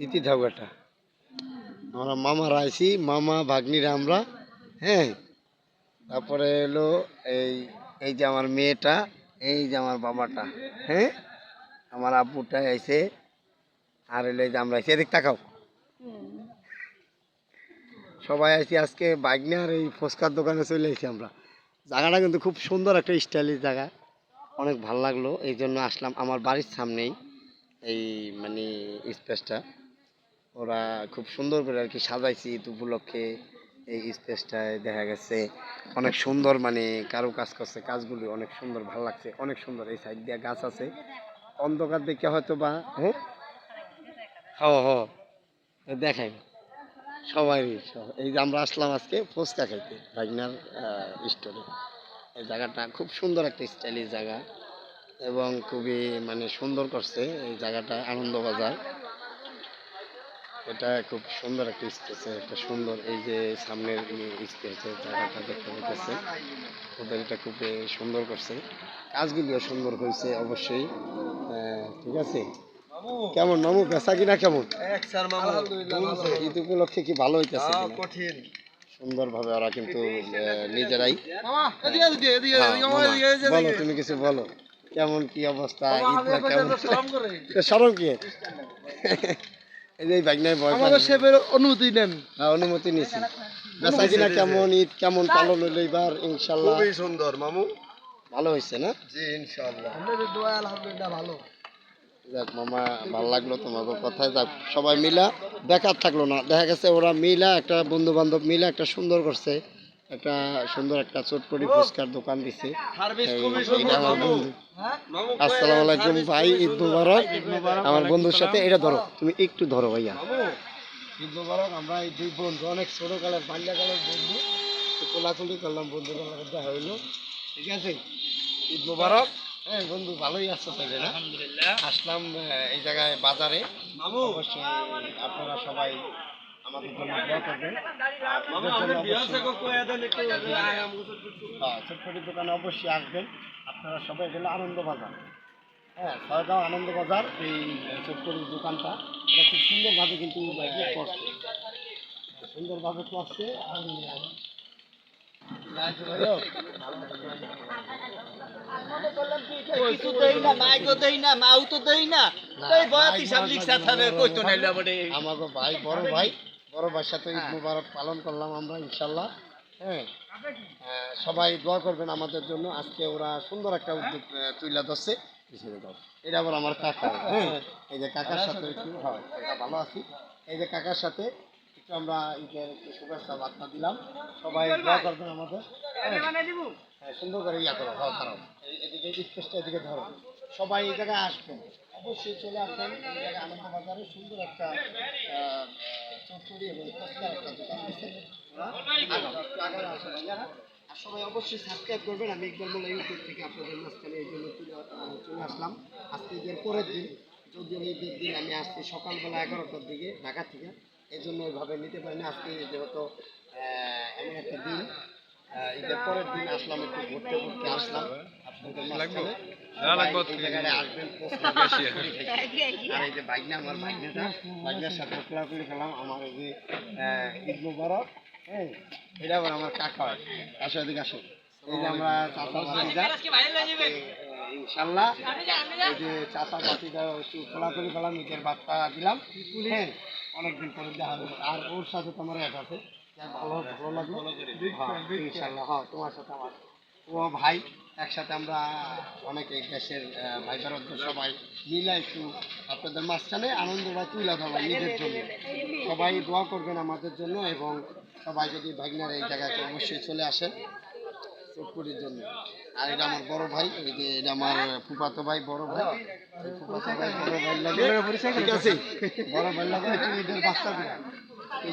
স্মৃতি একটা আমরা মামারা আইছি মামা ভাগ্নিরা আমরা হ্যাঁ। তারপরে এলো এই এই যে আমার মেয়েটা, এই যে আমার বাবাটা হ্যাঁ। আমার আব্বুটা আইছে আর এলো এই যে আমরা আইছি এদিক তাকাও। সবাই আইছি আজকে বাগনে আর এই ফুচকার দোকানে চলে এসেছি আমরা। জায়গাটা কিন্তু খুব সুন্দর একটা স্টাইলিশ জায়গা। অনেক ভালো লাগল, এই জন্য আসলাম। আমার বাড়ির সামনেই এই মানে স্পেসটা। ওরা খুব সুন্দর করে আর কি সাজাইছি ঈদ উপলক্ষে। এই স্পেসটায় দেখা গেছে অনেক সুন্দর মানে কারও কাজ করছে, কাজগুলি অনেক সুন্দর, ভালো লাগছে, অনেক সুন্দর। এই সাইড দিয়ে গাছ আছে। অন্ধকার দেখে হয়তো বা হ্যাঁ হ হ দেখাই। সবাই এই যে আমরা আসলাম আজকে ফুচকা খাইতে, ভাগনার স্টোরে এই জায়গাটা খুব সুন্দর একটা স্টাইলিশ জায়গা এবং খুবই মানে সুন্দর করছে এই জায়গাটা আনন্দবাজার এটা খুব সুন্দর একটা স্পেসে একটা সুন্দর এই যে সামনের স্পেসে জায়গাটা দেখতে পেতেছে ওদের এটা খুব সুন্দর করছে। কাজগুলিও সুন্দর হয়েছে অবশ্যই। আহ, ঠিক আছে? কেমন মামু? বেচা কিনা কেমন? ঈদ উপলক্ষে কি ভালো হইতেছে? কঠিন। সুন্দরভাবে ওরা কিন্তু নিজেরাই। বলো তুমি কিছু বলো। কেমন কি অবস্থা? ঈদটা কেমন? সরম কি? এই যে বাগনায় ভয় আমাদের শেফের অনুমতি নেন। হ্যাঁ, অনুমতি নিয়েছি বেচা কিনা কেমন ঈদ কেমন পালন হইল এবার ইনশাল্লাহ। খুবই সুন্দর মামু। ভালো হয়েছে না? জি ইনশাল্লাহ। আমাদের দোয়া আলহামদুলিল্লাহ ভালো। যাক মামা ভালো লাগল তোমাকে কথায়। যাক সবাই মিলা বেকার থাকল না। দেখা গেছে ওরা মিলা একটা বন্ধু বান্ধব মিলা একটা সুন্দর করছে। একটা সুন্দর একটা চটপটি ফুচকার দোকান দিছে। আমার বন্ধু। আসসালামু আলাইকুম ভাই ঈদ মুবারক। আমার বন্ধুর সাথে এটা ধরো তুমি একটু ধরো ভাইয়া। ঈদ মোবারক আমরা এই দুই বন্ধু অনেক ছোটকালের বাল্যকালের বন্ধু। তো কোলাকুলি করলাম বন্ধুদের সাথে দেখা হইল। ঠিক আছে? ঈদ মোবারক। হ্যাঁ বন্ধু ভালোই আছো তাহলে না? আসলাম এই জায়গায় বাজারে। অবশ্যই আপনারা সবাই আয়াম হ্যাঁ ছোট্টটি দোকানে অবশ্যই আসবেন। আপনারা সবাই গেলে আনন্দ বাজার। হ্যাঁ ছয়গাঁও আনন্দ বাজার এই ছোট্টটির দোকানটা। এটা খুব সুন্দরভাবে কিন্তু করছে সুন্দরভাবে করছে আমি কিছু দেই না মাইকও দেই না মাও তো দেই না। এই বয়াতি সামলিক সাথানে কইতো নাইলে বড়ে আমাকে ভাই বড় ভাই। বড় ভাইয়ের সাথে ঈদ মুবারক পালন করলাম আমরা ইনশাল্লাহ। হ্যাঁ। সবাই দোয়া করবেন আমাদের জন্য। আজকে ওরা সুন্দর একটা উদ্যোগ তুলে ধরছে। এটা আবার আমার কাকা। হ্যাঁ এই যে কাকার সাথে একটু হয় কাকা ভালো আছি। এই যে কাকার সাথে একটু আমরা ঈদের শুভেচ্ছা বার্তা দিলাম। সবাই দোয়া করবেন আমাদের। হ্যাঁ। হ্যাঁ, সুন্দর করে ইয়া করো হ্যাঁ ধরো। এদিকে স্পেসটা এদিকে ধরো। সবাই এই জায়গায় আসবেন। অবশ্যই চলে আসবেন। এই জায়গায় আনন্দ বাজারে সুন্দর একটা আর সবাই অবশ্যই সাবস্ক্রাইব করবেন আমি মোল্লা ইউটিউব থেকে আপনাদের মাঝখানে এই জন্য চলে আসলাম আজকে ঈদের পরের দিন যদিও ঈদের দিন আমি আসছি সকালবেলা এগারোটার দিকে ঢাকা থেকে এই জন্য ওইভাবে নিতে পারিনি আজকে যেহেতু এমন একটা দিন ঈদের পরের দিন আসলাম একটু ঘুরতে ঘুরতে আসলাম। আপনাদের মাঝখানে সবাই এই জায়গায় আসবেন পোস্ট আর এই যে বাইকনা আমার বাইকনাটা বাইকনার সাথে খোলাখুলি খেলাম আমার এই যে ঈদ মুবারক হ্যাঁ এটা আবার আমার কাকা হয়। আসো এদিকে আসো। এই যে আমরা চাচা ভাতিজা ইনশাল্লাহ এই যে ভাতিজা একটু খোলাখুলি খেলাম ঈদের বার্তা দিলাম। হ্যাঁ অনেকদিন পরে দেখা হলো আর ওর সাথে তোমার এক আছে। ভালো ভালো লাগল। হ্যাঁ, ইনশাল্লাহ হ্যাঁ তোমার সাথে আমার। ও ভাই একসাথে আমরা অনেকে আহ, ভাই সবাই মিলে একটু আপনাদের মাঝখানে আনন্দটা তুলে ধরা নিজের জন্য। সবাই দোয়া করবেন আমাদের জন্য এবং সবাই যদি ভাগনার এই জায়গায় অবশ্যই চলে আসেন চটপুরির জন্য। আর এটা আমার বড় ভাই এই যে এটা আমার ফুফাতো ভাই বড় ভাই। ফুফাতো ভাই বড় ভাই লাগে। বড় ভাই লাগে বাচ্চা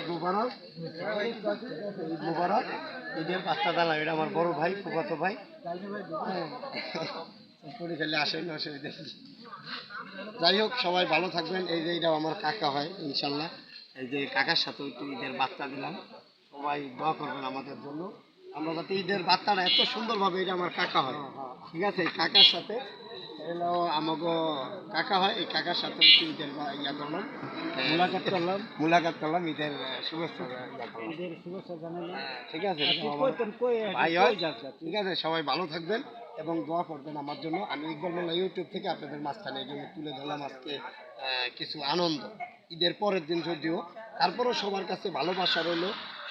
মুবারক। ঈদ মুবারক। ঈদের বাচ্চা দিলাম এটা আমার বড় ভাই, ফুফাতো ভাই। আসেন অসুবিধা যাই হোক, সবাই ভালো থাকবেন। এই যে এটা আমার কাকা হয়, ইনশাল্লাহ। এই যে কাকার সাথে একটু ঈদের বার্তা দিলাম। সবাই দোয়া করবেন আমাদের জন্য। আমরা যাতে ঈদের বার্তাটা এত সুন্দরভাবে এটা আমার কাকা হয়। ঠিক আছে কাকার সাথে এলো আমাকে কাকা হয় এই কাকার সাথে ঈদের ইয়া করলাম। মোলাকাত করলাম। মুলাকাত করলাম ঈদের শুভেচ্ছা ঈদের শুভেচ্ছা জানালাম। ঠিক আছে। ভাই হয়? ঠিক আছে সবাই ভালো থাকবেন এবং দোয়া করবেন আমার জন্য। আমি ইকবাল মোল্লা ইউটিউব থেকে আপনাদের মাঝখানে এই জন্য তুলে ধরলাম আজকে কিছু আনন্দ। ঈদের পরের দিন যদিও তারপরেও সবার কাছে ভালোবাসা রইল।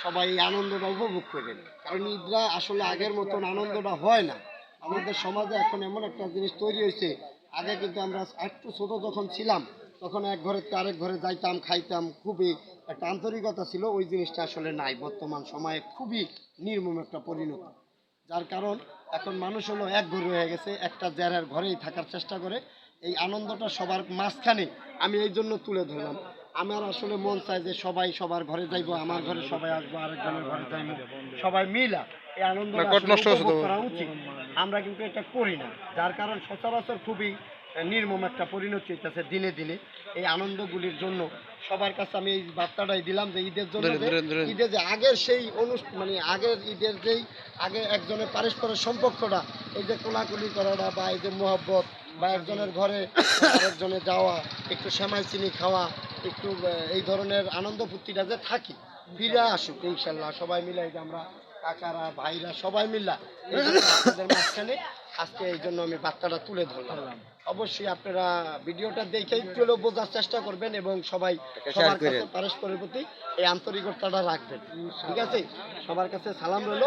সবাই এই আনন্দটা উপভোগ করবেন। কারণ ঈদরা আসলে আগের মতন আনন্দটা হয় না। আমাদের সমাজে এখন এমন একটা জিনিস তৈরি হয়েছে। আগে কিন্তু আমরা একটু ছোট যখন ছিলাম, তখন এক ঘরে থেকে আরেক ঘরে যাইতাম, খাইতাম, খুবই একটা আন্তরিকতা ছিল। ওই জিনিসটা আসলে নাই। বর্তমান সময়ে খুবই নির্মম একটা পরিণত। যার কারণ এখন মানুষ হলো এক ঘরে হয়ে গেছে, একটা জেরার ঘরেই থাকার চেষ্টা করে। এই আনন্দটা সবার মাঝখানে। আমি এই জন্য তুলে ধরলাম। আমার আসলে মন চায় যে সবাই সবার ঘরে যাইবো আমার ঘরে সবাই আসব আরেকজনের ঘরে যাইবো সবাই মিলা এই আনন্দ করা উচিত। আমরা কিন্তু এটা করি না যার কারণ সচরাচর খুবই নির্মম একটা পরিণতি হইতেছে দিনে দিনে। এই আনন্দগুলির জন্য সবার কাছে আমি এই বার্তাটাই দিলাম যে ঈদের জন্য ঈদের যে আগের সেই অনুষ্ঠান মানে আগের ঈদের যেই আগে একজনের পারস্পরিক সম্পর্কটা এই যে কোলাকুলি করাটা বা এই যে মোহব্বত বা একজনের ঘরে আরেকজনে যাওয়া একটু সেমাই চিনি খাওয়া একটু এই ধরনের আনন্দ ফুর্তিটা যে থাকি ফিরে আসুক ইনশাল্লাহ সবাই মিলে এই যে আমরা কাকারা ভাইরা সবাই মিল্লা এই জন্য মাঝখানে আজকে এই জন্য আমি বার্তাটা তুলে ধরলাম। অবশ্যই আপনারা ভিডিওটা দেখে একটু হলেও বোঝার চেষ্টা করবেন এবং সবাই সবার কাছে পারস্পরের প্রতি এই আন্তরিকতাটা রাখবেন। ঠিক আছে? সবার কাছে সালাম রইল।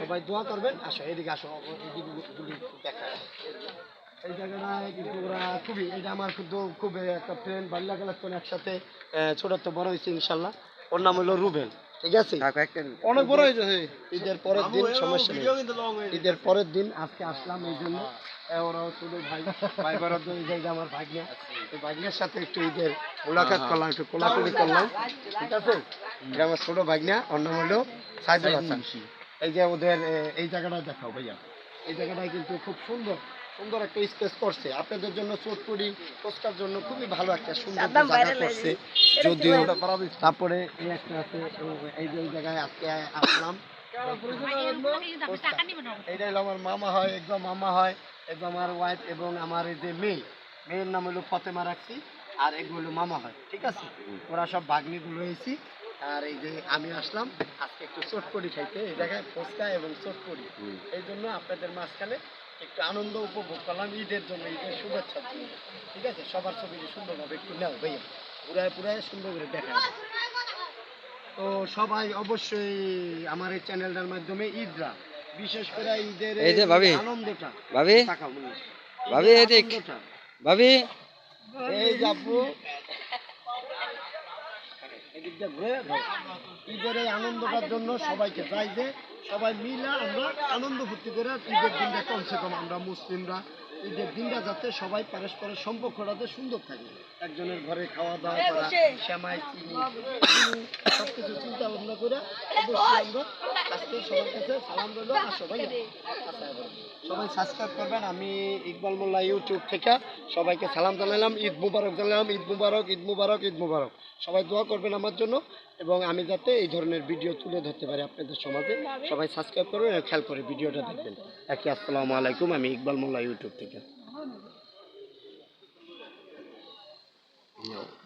সবাই দোয়া করবেন। আসো এদিকে আসো এদিকে দেখা। এই জায়গাটায় কিন্তু ওরা খুবই এটা আমার কিন্তু খুব একটা ফ্রেন্ড একসাথে ছোট তো বড় হয়েছে ইনশাল্লাহ। ওর নাম হলো রুবেল ঠিক আছে? অনেক বড় হয়েছে ঈদের পরের দিন সমস্যা নেই। ঈদের পরের দিন আজকে আসলাম এই জন্য। ওরাও শুধু ভাই ভাই বরাদ্দ এই যে আমার ভাগ্না। এই ভাগ্নের সাথে একটু ঈদের মোলাকাত করলাম একটু কোলাকুলি করলাম ঠিক আছে? এটা আমার ছোট ভাগ্না ওর নাম হলো সাইদুল হাসান। এই যে ওদের এই জায়গাটা দেখাও ভাইয়া। এই জায়গাটায় কিন্তু খুব সুন্দর সুন্দর একটা স্পেস করছে। আপনাদের জন্য চোটপুরি পোস্টার জন্য খুবই ভালো একটা সুন্দর জায়গা করছে। যদিও তারপরে এই একটা আছে এই যে জায়গায় আজকে আসলাম। এটা হলো আমার মামা হয় একদম মামা হয় একদম আমার ওয়াইফ এবং আমার এই যে মেয়ে। মেয়ের নাম হলো ফতেমা রাখছি আর এগুলো মামা হয় ঠিক আছে? ওরা সব বাগনিগুলো হয়েছি আর এই যে আমি আসলাম আজকে একটু চটপড়ি খাইতে এই জায়গায় ফুচকা এবং চটপড়ি এই জন্য আপনাদের মাঝখানে একটু আনন্দ উপভোগ করলাম ঈদের জন্য ঈদের শুভেচ্ছার জন্য ঠিক আছে সবার ছবি সুন্দরভাবে একটু নেও ভাইয়া পুরায় পুরায় সুন্দর করে দেখা যাবে। তো সবাই অবশ্যই আমার এই চ্যানেলটার মাধ্যমে ঈদরা বিশেষ করে ঈদের এই যে ভাবি। আনন্দটা ভাবি। ভাবি, এদিক। ভাবি এই যে আপু এদিক ঈদের এই আনন্দটার জন্য সবাইকে চাই যে সবাই মিলে আমরা আনন্দ ফুর্তি করে ঈদের দিনটা কমসে কম আমরা মুসলিমরা ঈদের দিনটা যাতে সবাই পারস্পরের সম্পর্কটাতে সুন্দর থাকে। একজনের ঘরে খাওয়া দাওয়া করা শ্যামাই চিনি সব কিছু চিন্তা ভাবনা করে আমরা আজকে সবার কাছে সালাম রইল আর সবাই সবাই সাবস্ক্রাইব করবেন। আমি ইকবাল মোল্লা ইউটিউব থেকে সবাইকে সালাম জানালাম ঈদ মুবারক জানালাম ঈদ মুবারক ঈদ মুবারক ঈদ মুবারক। সবাই দোয়া করবেন আমার জন্য এবং আমি যাতে এই ধরনের ভিডিও তুলে ধরতে পারি আপনাদের সমাজে। সবাই সাবস্ক্রাইব করবেন খেয়াল করে ভিডিওটা দেখবেন। একই আসসালামু আলাইকুম। আমি ইকবাল মোল্লা ইউটিউব থেকে। 没有。